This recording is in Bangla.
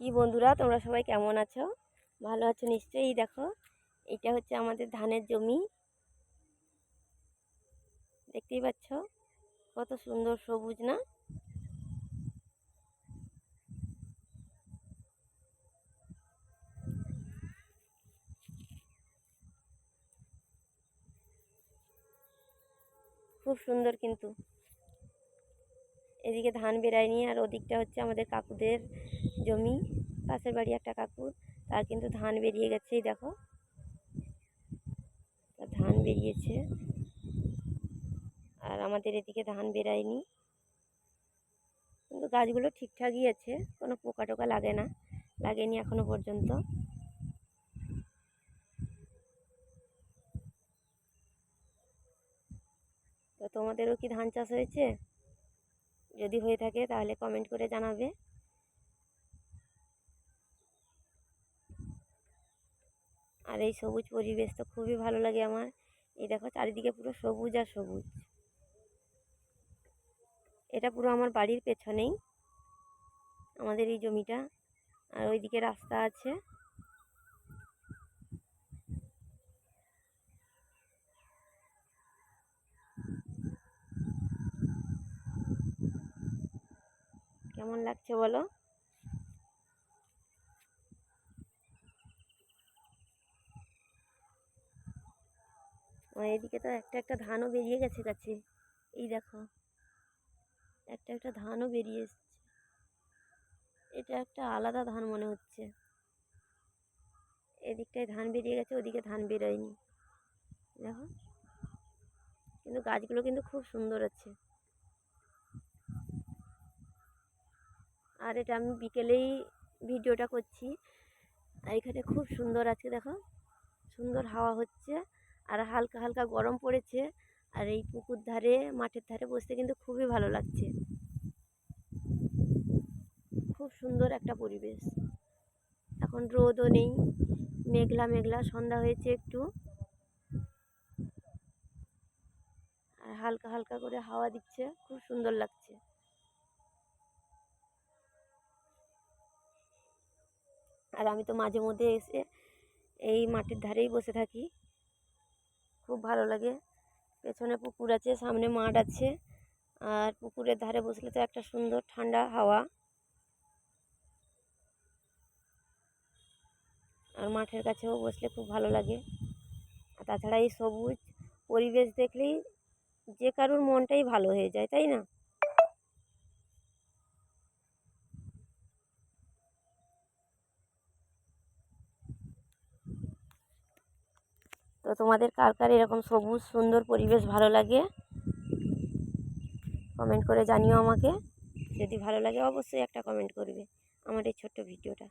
কি বন্ধুরা, তোমরা সবাই কেমন আছো? ভালো আছো নিশ্চয়ই, দেখো। এটা হচ্ছে আমাদের ধানের জমি। দেখতেই পাচ্ছ? কত সুন্দর সবুজ, না? খুব সুন্দর কিন্তু। এদিকে ধান বেরায়নি আর ওদিকটা হচ্ছে আমাদের কাকুদের জমি, পাশের বাড়ি একটা কাকুর, তার কিন্তু ধান বেরিয়ে গেছেই দেখো। ধান বেরিয়েছে। আর আমাদের এদিকে ধান বেরায়নি। কিন্তু গাছগুলো ঠিকঠাকই আছে, কোনো পোকা টোকা লাগে না, লাগেনি এখনও পর্যন্ত। তো তোমাদেরও কি ধান চাষ হয়েছে? যদি হয়ে থাকে তাহলে কমেন্ট করে জানাবে। আর এই সবুজ পরিবেশ তো খুবই ভালো লাগে আমার। এই দেখো চারিদিকে পুরো সবুজ আর সবুজ। এটা পুরো আমার বাড়ির পেছনেই আমাদের এই জমিটা। আর ওইদিকে রাস্তা আছে। কেমন লাগছে বলো? এদিকে তো একটা একটা ধানও বেরিয়ে গেছে গাছে। এই দেখো, একটা একটা ধানও বেরিয়ে এসছে। এটা একটা আলাদা ধান মনে হচ্ছে। এদিকটায় ধান বেরিয়ে গেছে, ওদিকে ধান বেরোয়নি। দেখো, কিন্তু গাছগুলো কিন্তু খুব সুন্দর আছে। আর এটা আমি বিকেলেই ভিডিওটা করছি। এখানে খুব সুন্দর আছে দেখো, সুন্দর হাওয়া হচ্ছে। আর হালকা হালকা গরম পড়েছে। আর এই পুকুর ধারে, মাঠের ধারে বসতে কিন্তু খুবই ভালো লাগছে। খুব সুন্দর একটা পরিবেশ। এখন রোদও নেই, মেঘলা মেঘলা, সন্ধ্যা হয়েছে একটু। আর হালকা হালকা করে হাওয়া দিচ্ছে, খুব সুন্দর লাগছে। আর আমি তো মাঝে মধ্যে এসে এই মাঠের ধারেই বসে থাকি। খুব ভালো লাগে। পেছনে পুকুর আছে, সামনে মাঠ আছে। আর পুকুরের ধারে বসলে তো একটা সুন্দর ঠান্ডা হাওয়া। আর মাঠের কাছেও বসলে খুব ভালো লাগে। আর তাছাড়া এই সবুজ পরিবেশ দেখলেই যে কারুর মনটাই ভালো হয়ে যায়, তাই না? তো তোমাদের কার কার এরকম সবুজ, সুন্দর পরিবেশ ভালো লাগে? কমেন্ট করে জানিও আমাকে। যদি ভালো লাগে অবশ্যই একটা কমেন্ট করবে আমার এই ছোট্ট ভিডিওটা।